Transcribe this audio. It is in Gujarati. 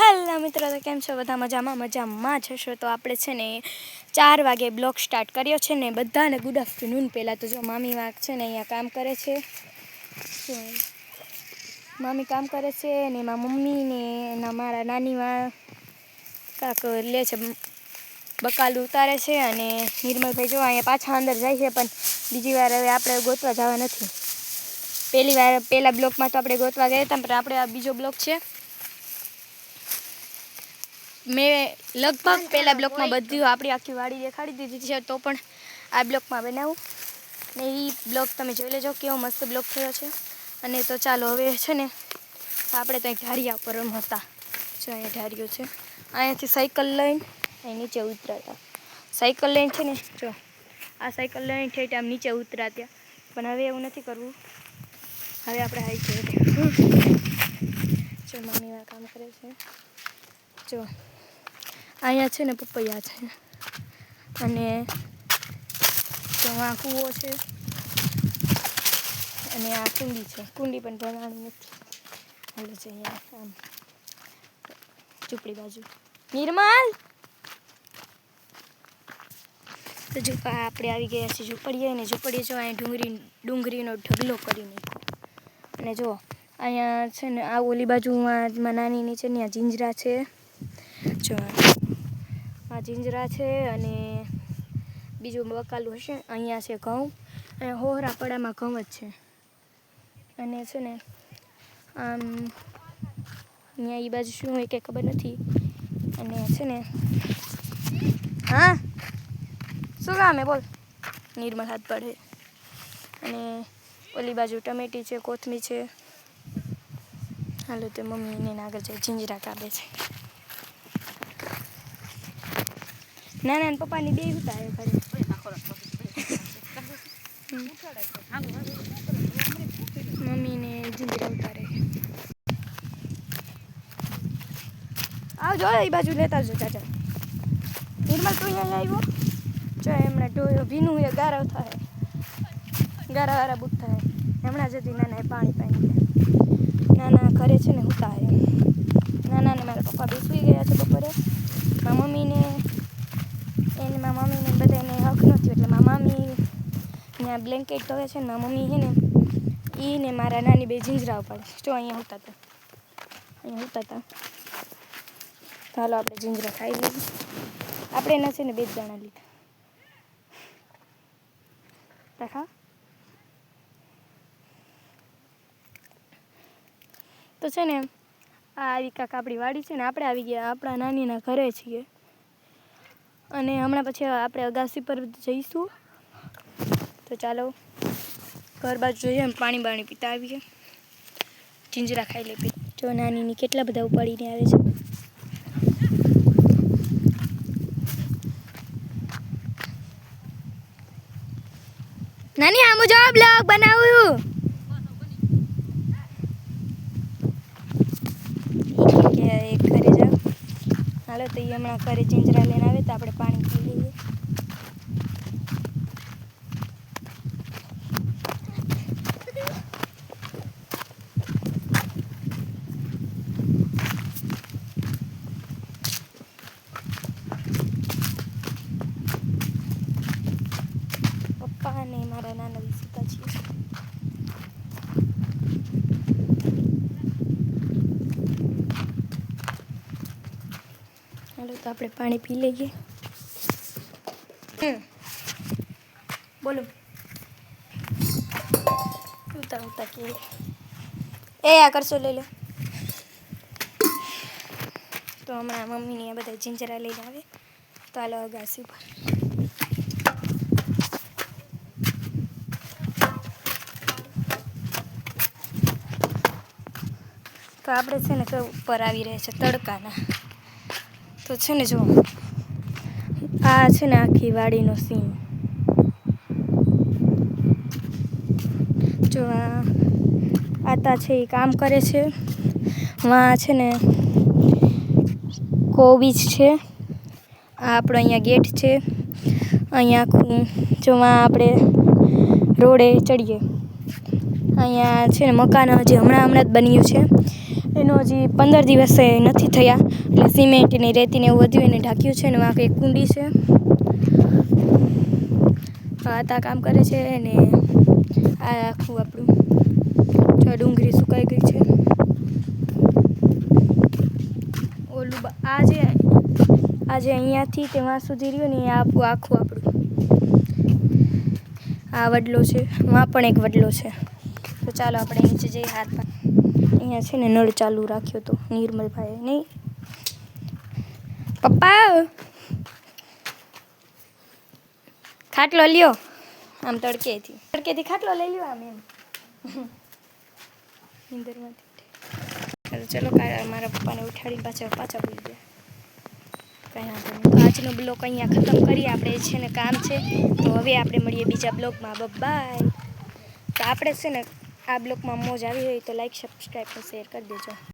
હાલો મિત્રો, તો કેમ છો? બધા મજામાં? મજામાં જશો તો આપણે છે ને ચાર વાગે બ્લોગ સ્ટાર્ટ કર્યો છે ને, બધાને ગુડ આફ્ટરનૂન પહેલાં તો જો મામી વાંક છે ને અહીંયા કામ કરે છે. મામી કામ કરે છે ને, એમાં મમ્મી ને, એના મારા નાની માં કાંક લે છે, બકાલ ઉતારે છે અને નિર્મલભાઈ જો અહીંયા પાછા અંદર જાય છે, પણ બીજી વાર હવે આપણે ગોતવા જવા નથી. પહેલી વાર, પહેલા બ્લોકમાં તો આપણે ગોતવા ગયા હતા, પણ આપણે આ બીજો બ્લોક છે. મેં લગભગ પહેલા બ્લોકમાં બધી આપણી આખી વાડી દેખાડી દીધી છે તો પણ આ બ્લોકમાં બનાવું. ને એ બ્લોક તમે જોઈ લેજો કેવો મસ્ત બ્લોક થયો છે. અને તો ચાલો હવે છે ને આપણે તો ઢારિયા પર હતા જો અહીંયા ઢારિયું છે. અહીંયાથી સાયકલ લઈને અહીં નીચે ઉતરાતા. સાયકલ લઈને છે ને જો આ સાયકલ લઈને ઠેઠ આમ નીચે ઉતરાતા. પણ હવે એવું નથી કરવું. હવે આપણે હાઈ છે જો મમ્મી કામ કરે છે. જો અહીંયા છે ને પપૈયા છે. અને ત્યાં કૂવો છે. અને આ કુંડી છે. કુંડી પણ ભરવાની નથી. હાલો છે અહીંયા આમ. ઝૂંપડી બાજુ. નિર્મલ! તો જો આપણે આવી ગયા છીએ ઝૂંપડીએ ને ઝૂંપડીએ જો અહીંયા ડુંગળી ડુંગળીનો ઢગલો કરી નાખ્યો અને જો અહીંયા છે ને આ ઓલી બાજુમાં નાની નીચે ત્યાં જીંજરા છે. જો આ જીંજરા છે અને બીજું બકાલું હશે. અહીંયા છે ઘઉં. અને હોહરાપડામાં ઘઉં જ છે. અને છે ને, આમ, અહીંયા એ બાજુ શું હોય કે ખબર નથી. અને છે ને, હા? શું કામ બોલ? નિર્મળ હાથ પડે. અને ઓલી બાજુ ટમેટી છે કોથમી છે. હાલો તે મમ્મી એને આગળ જાય જીંજરા કાપે છે. ના ના પપ્પાની બે એ ઘરે. મમ્મીને જીંજરા ઉતારે. આવજો એ બાજુ લેતા જો ચાચા નિર્મલ, તું અહીંયા આવ્યો? જો એમણે ડોયો ભીનું એ ગારો થાય. ગારા વારા બુટ થાય. હમણાં જતી નાના એ પાણી પાણી નાના ઘરે છે ને હે. નાના ને મારા પપ્પા બેસવી ગયા છે બપોરે. મારા મમ્મીને એને મારા મમ્મીને બધાને હક નથી એટલે મારા મમ્મી ને આ બ્લેન્કેટ ધોવે છે ને મારા મમ્મી છે ને એ ને મારા નાની બે જીંજરા ઉપાડે જો અહીંયા હોતા હતા અહીંયા હોતા હતા ચાલો આપણે જીંજરા ખાઈ લઈએ. આપણે એના છે ને બે જ દાણા લીધા. રાખા. તો છે ને, આ આવી કાંક આપણી વાડી છે ને, આપણે આવી ગયા આપણા નાનીના ઘરે છીએ. અને હમણાં પછી આપણે અગાસી પર જઈશું. તો ચાલો, ઘર બાજુ જોઈએ એમ પાણી બાણી પીતા આવીએ. જીંજરા ખાઈ લે પી. જો નાનીની કેટલા બધા ઉપાડીને આવે છે. નાની, આમ જવાબ બ્લોગ બનાવું કે એક ઘરે જાવ હાલો તો એ હમણાં ઘરે ચીંજરા લઈને આવે તો આપણે પાણી પી લઈએ પપ્પા અને મારા નાના વિસુતા છીએ હાલો તો આપણે પાણી પી લઈએ. બોલો. ઉતા ઉતા કે એ આ કરશો લઈ લો. તો હમણાં મમ્મીને આ બધા જીંજરા લઈને આવે. તો હાલો અગાસી ઉપર. તો આપણે છે ને ઉપર આવી રહ્યા છે તડકાના. તો છે ને જો, આ છે ને આખી વાડીનો સીન જો આતા છે એ કામ કરે છે. વાં છે ને કોબીજ છે. આ આપણો અહીંયા ગેટ છે. અહીંયા આખું, જો વાં આપણે રોડે ચડીએ. અહીંયા છે ને મકાન હજી હમણાં હમણાં જ બન્યું છે. એનો હજી પંદર દિવસે નથી થયા. એટલે સિમેન્ટ ને રેતીને એવું વધ્યું એને ઢાંક્યું છે ને વાંક એક કુંડી છે. આતા કામ કરે છે ને આ આખું આપણું જો ડુંગળી સુકાઈ ગઈ છે. ઓલું આજે આ જે આ જે અહીંયાથી ત્યાં સુધી રહ્યું ને એ આખું આપણું. આ વડલો છે વાં પણ એક વડલો છે. તો ચાલો આપણે નીચે જઈએ હાથ અહીંયા છે ને નળ ચાલુ રાખ્યો તો, નિર્મલભાઈએ નહીં? પપ્પા! ખાટલો લ્યો. આમ તડકેથી. તડકેથી ખાટલો લઈ લ્યો આમ એમ. નીંદરમાંથી. ચલો મારા પપ્પાને ઉઠાડીને પાછા પાછા બોલી ગયા. કંઈ વાંધો નહીં. આજનો બ્લોગ અહીંયા ખતમ કરીએ. આપણે છે ને કામ છે. તો હવે આપણે મળીએ બીજા બ્લોગમાં બાય. તો આપણે છે ને આ બ્લોગમાં મોજ આવી હોય તો લાઈક સબસ્ક્રાઈબ અને શેર કરી દેજો.